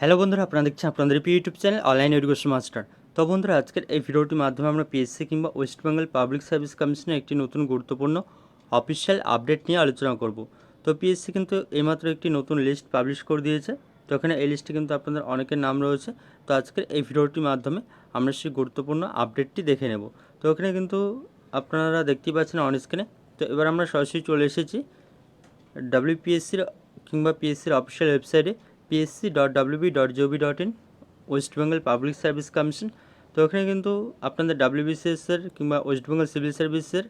Hello বন্ধুরা, আপনারা দেখছেন আপনাদের YouTube channel online education master তো বন্ধুরা, আজকের এই ভিডিওটির মাধ্যমে আমরা পিএসসি কিংবা ওয়েস্ট বেঙ্গল পাবলিক সার্ভিস কমিশনের একটি নতুন গুরুত্বপূর্ণ অফিসিয়াল আপডেট নিয়ে আলোচনা করব। তো পিএসসি কিন্তু এইমাত্র একটি নতুন লিস্ট পাবলিশ করে দিয়েছে। তো এখানে এই লিস্টে কিন্তু আপনাদের অনেকের নাম রয়েছে। তো আজকের এই ভিডিওটির মাধ্যমে আমরা সেই গুরুত্বপূর্ণ আপডেটটি দেখে নেব। তো এখানে কিন্তু আপনারা দেখতেই পাচ্ছেন অন স্ক্রিনে তো এবার আমরা সরাসরি চলে এসেছি ডাব্লিউপিএসসির কিংবা পিএসসির অফিসিয়াল ওয়েবসাইটে PSC dot WB dot GOV dot in West Bengal Public Service Commission তো এখানে কিন্তু আপনাদের ডাব্লিউবিসিএসের কিংবা ওয়েস্ট বেঙ্গল সিভিল সার্ভিসের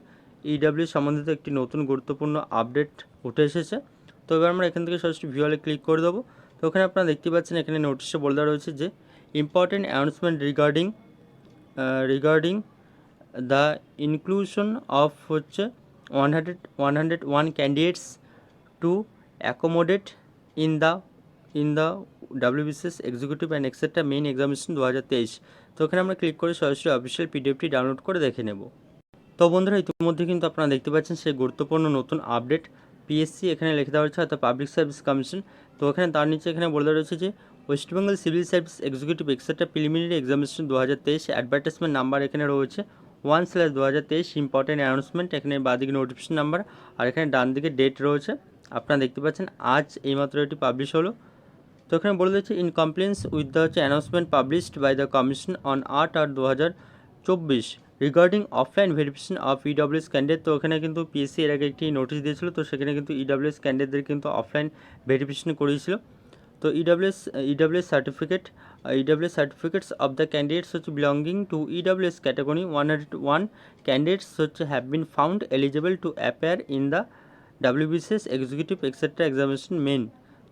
ইডাব্লিউ সম্বন্ধিত একটি নতুন গুরুত্বপূর্ণ আপডেট উঠে এসেছে। তো এবার আমরা এখান থেকে সরাসরি ভিওয়ালে ক্লিক করে দেবো। তো ওখানে আপনারা দেখতে পাচ্ছেন এখানে নোটিশে বলে দেওয়া রয়েছে যে important announcement regarding regarding the inclusion of হচ্ছে one hundred one hundred one candidates to accommodate in the in the WBCS executive and etcetera main examination দু হাজার তেইশ। তো এখানে আমরা ক্লিক করে সরাসরি অফিসিয়াল পিডিএফটি ডাউনলোড করে দেখে নেব। তো বন্ধুরা, ইতিমধ্যে কিন্তু আপনারা দেখতে পাচ্ছেন সেই গুরুত্বপূর্ণ নতুন আপডেট পিএসসি এখানে লিখে দেওয়া হয়েছে, অর্থাৎ পাবলিক সার্ভিস কমিশন তো এখানে তার নিচে এখানে বলে দেওয়া রয়েছে যে West Bengal civil service executive etcetera preliminary examination দু হাজার তেইশ অ্যাডভার্টাইজমেন্ট নাম্বার এখানে রয়েছে। ওয়ান স্ল্যাশ দু হাজার তেইশ ইম্পর্টেন্ট অ্যানাউন্সমেন্ট এখানে বাঁদিকে নোটিফিকেশন নাম্বার আর এখানে ডান দিকে ডেট রয়েছে। আপনারা দেখতে পাচ্ছেন, আজ এইমাত্র এটি পাবলিশ হলো। তো এখানে বলে দিচ্ছে ইন কমপ্লেন্স উইথ দ্য হচ্ছে announcement published by the commission on আট আট দু হাজার চব্বিশ regarding offline verification of EWS candidate তো এখানে কিন্তু পিএসসি এর আগে একটি নোটিশ দিয়েছিল, তো সেখানে কিন্তু ইডব্লিউএস ক্যান্ডিডেটদের কিন্তু অফলাইন ভেরিফিকেশন করিয়েছিল। তো E EWS EWS certificate EWS certificates of the candidates হচ্ছে belonging to EWS category one hundred one candidates হচ্ছে have been found eligible to appear in the WBCS executive etcetera examination main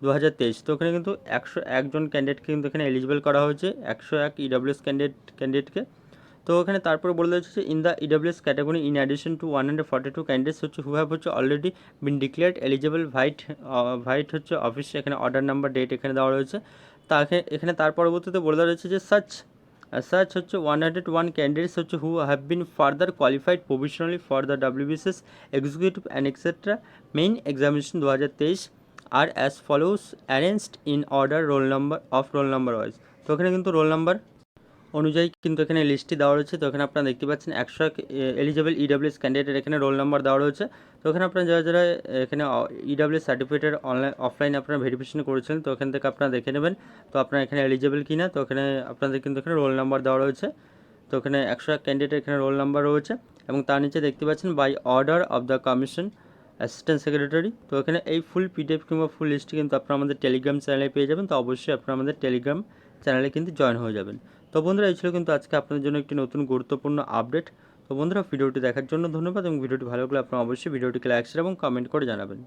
দু হাজার তেইশ। তো ওখানে কিন্তু একশো একজন ক্যান্ডিডেটকে কিন্তু এখানে এলিজিবল করা হয়েছে, একশো এক ইডব্লিউএস ক্যান্ডিডেট ক্যান্ডিডেটকে তো ওখানে তারপরে বলে দিয়েছে in the EWS category in addition to one hundred forty two candidates হচ্ছে হু হ্যাভ হচ্ছে already been declared eligible vide vide হচ্ছে অফিস এখানে অর্ডার নাম্বার ডেট এখানে দেওয়া রয়েছে। তা এখানে তার পরবর্তীতে বলে দেওয়া রয়েছে যে সাচ সাচ হচ্ছে ওয়ান হান্ড্রেড ওয়ান ক্যান্ডিডেটস হচ্ছে who have been further qualified provisionally for the WBCS executive and etcetera main examination দু হাজার তেইশ। আর as follows arranged in order roll number of roll number wise তো এখানে কিন্তু roll number অনুযায়ী কিন্তু এখানে লিস্টটি দেওয়া রয়েছে। তো এখানে আপনারা দেখতে পাচ্ছেন একশো এক এলিজেবল ইডাব্লিউএস ক্যান্ডিডেটের এখানে রোল নাম্বার দেওয়া রয়েছে। তো এখানে আপনারা যারা যারা এখানে ইডাব্লিউএস সার্টিফিকেটের অনলাইন অফলাইনে আপনারা ভেরিফিকেশন করেছেন তো এখান থেকে আপনারা দেখে নেবেন তো আপনারা এখানে এলিজেবল কিনা। তো এখানে আপনাদের কিন্তু এখানে রোল নাম্বার দেওয়া রয়েছে। তো এখানে একশো এক ক্যান্ডিডেটের এখানে রোল নাম্বার রয়েছে এবং তার নিচে দেখতে পাচ্ছেন by order of the commission assistant secretary তো এখানে এই ফুল পিডিএফ কিংবা ফুল লিস্ট কিন্তু আপনারা আমাদের টেলিগ্রাম চ্যানেলে পেয়ে যাবেন। তো অবশ্যই আপনারা আমাদের টেলিগ্রাম চ্যানেলে কিন্তু জয়েন হয়ে যাবেন। তো বন্ধুরা, এই ছিল কিন্তু আজকে আপনাদের জন্য একটি নতুন গুরুত্বপূর্ণ আপডেট তো বন্ধুরা ভিডিওটি দেখার জন্য ধন্যবাদ এবং ভিডিওটি ভালো লাগলে আপনারা অবশ্যই ভিডিওটিকে লাইক শেয়ার এবং কমেন্ট করে জানাবেন।